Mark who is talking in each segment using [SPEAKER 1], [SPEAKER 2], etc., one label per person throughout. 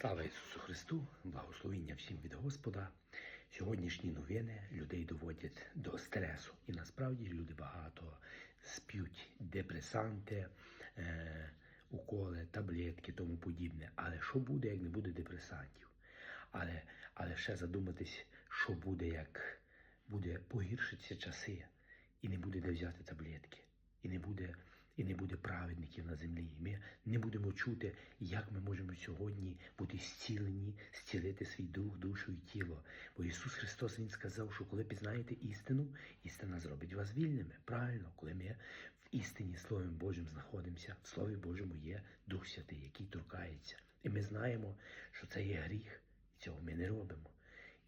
[SPEAKER 1] Слава Ісусу Христу! Благословіння всім від Господа. Сьогоднішні новини людей доводять до стресу. І насправді люди багато сп'ють депресанти, е, уколи, таблетки, тому подібне. Але що буде, як не буде депресантів? Але, але ще задуматись, що буде, як буде погіршитися часи, і не буде де взяти таблетки, і не буде, і не буде праведників на землі. Ми не будемо чути, як ми можемо сьогодні бути зцілені, зцілити свій дух, душу і тіло. Бо Ісус Христос Він сказав, що коли пізнаєте істину, істина зробить вас вільними. Правильно, коли ми в істині Словом Божим знаходимося, в Слові Божому є Дух Святий, який торкається. І ми знаємо, що це є гріх, і цього ми не робимо.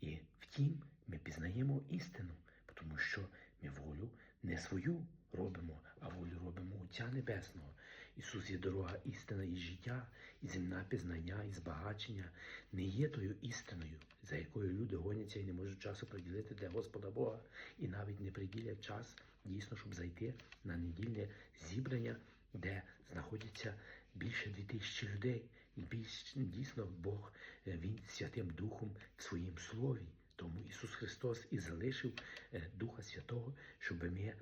[SPEAKER 1] І втім, ми пізнаємо істину, тому що ми волю не свою робимо, а волю робимо Отця Небесного. Ісус є дорога, істина і життя, і земна пізнання, і збагачення не є тою істиною, за якою люди гоняться і не можуть часу приділити для Господа Бога, і навіть не приділять час дійсно, щоб зайти на недільне зібрання, де знаходяться більше дві тисячі людей. І дійсно Бог е, Він Святим Духом в своїм слові. Тому Ісус Христос і залишив е, Духа Святого, щоб ми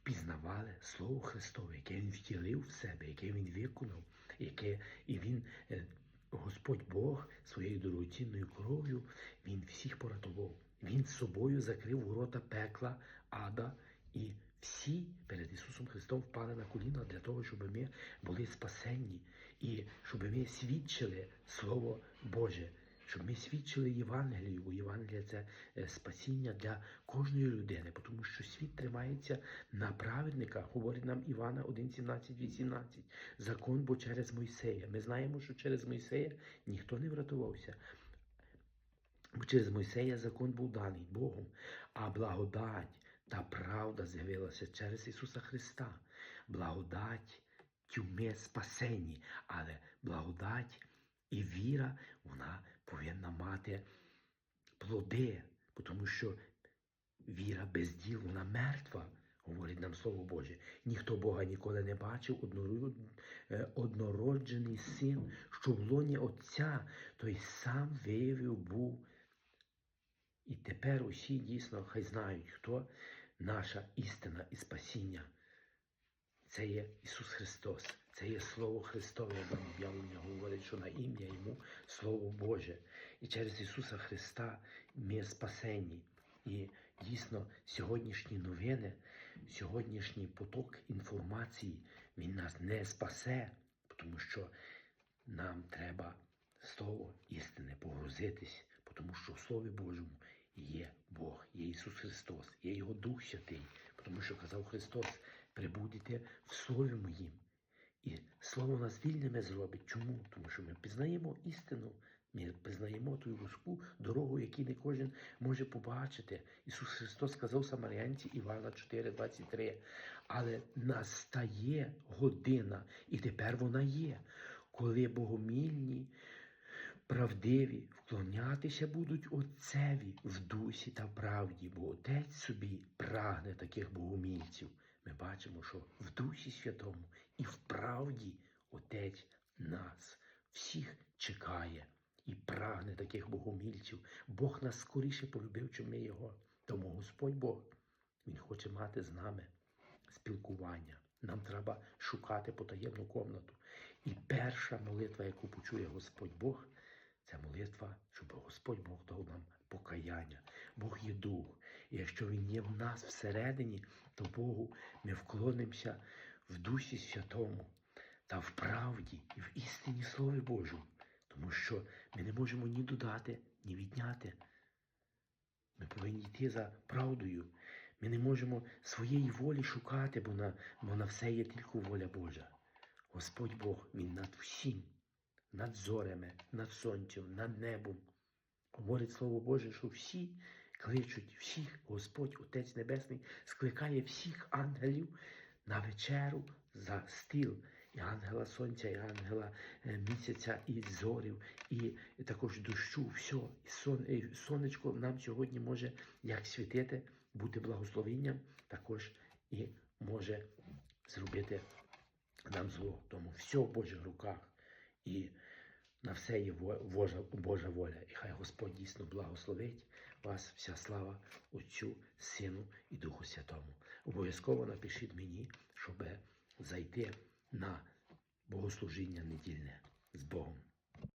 [SPEAKER 1] впізнавали Слово Христове, яке Він втілив в себе, яке Він виконав, яке і Він, е, Господь Бог, своєю дорогоцінною кров'ю, Він всіх поратував. Він собою закрив ворота пекла, ада і всі перед Ісусом Христом впали на коліна для того, щоб ми були спасенні і щоб ми свідчили Слово Боже, щоб ми свідчили Євангелію. Бо Євангелія це е, спасіння для кожної людини, тому що світ тримається на праведниках, говорить нам Івана 1, 17, 18. Закон бо через Мойсея. Ми знаємо, що через Мойсея ніхто не врятувався. Бо через Мойсея закон був даний Богом, а благодать та правда з'явилася через Ісуса Христа. Благодать ми спасені, але благодать і віра вона повинна мати плоди, тому що віра без діл вона мертва. Говорить нам Слово Боже. Ніхто Бога ніколи не бачив, е, однороджений син, що в лоні Отця, той сам виявив був. І тепер усі дійсно хай знають, хто наша істина і спасіння. Це є Ісус Христос, це є Слово Христове, як об'явлення говорить, що на ім'я Йому Слово Боже. І через Ісуса Христа ми спасені. І дійсно сьогоднішні новини, сьогоднішній поток інформації, він нас не спасе, тому що нам треба слово істини погрузитись, тому що в Слові Божому є Бог, є Ісус Христос, є Його Дух Святий, тому що казав Христос, прибудете в Слові моїм. І слово нас вільними зробить. Чому? Тому що ми пізнаємо істину, ми пізнаємо ту вузьку дорогу, яку не кожен може побачити. Ісус Христос сказав Самарянці Івана 4,23. Але настає година, і тепер вона є, коли богомільні, правдиві вклонятися будуть Отцеві в дусі та правді, бо Отець собі прагне таких богомільців. Ми бачимо, що в Дусі Святому і в правді Отець нас всіх чекає і прагне таких богомільців. Бог нас скоріше полюбив, чим ми його. Тому Господь Бог, Він хоче мати з нами спілкування. Нам треба шукати потаємну комнату. І перша молитва, яку почує Господь Бог, це молитва, щоб Господь Бог дав нам покаяння. Бог є дух. І якщо Він є в нас всередині, то Богу ми вклонимося в Дусі Святому та в правді і в істині Слові Божому. Тому що ми не можемо ні додати, ні відняти. Ми повинні йти за правдою. Ми не можемо своєї волі шукати, бо на, бо на все є тільки воля Божа. Господь Бог, Він над всім, над зорями, над сонцем, над небом. Говорить Слово Боже, що всі кличуть всіх, Господь, Отець Небесний, скликає всіх ангелів на вечеру за стіл. І ангела сонця, і ангела е, місяця, і зорів, і також дощу, все. І сон, і сонечко нам сьогодні може як світити, бути благословенням, також і може зробити нам зло. Тому все в Божих руках. І на все є Божа воля. І хай Господь дійсно благословить вас, вся слава Отцю, Сину і Духу Святому. Обов'язково напишіть мені, щоб зайти на богослужіння недільне з Богом.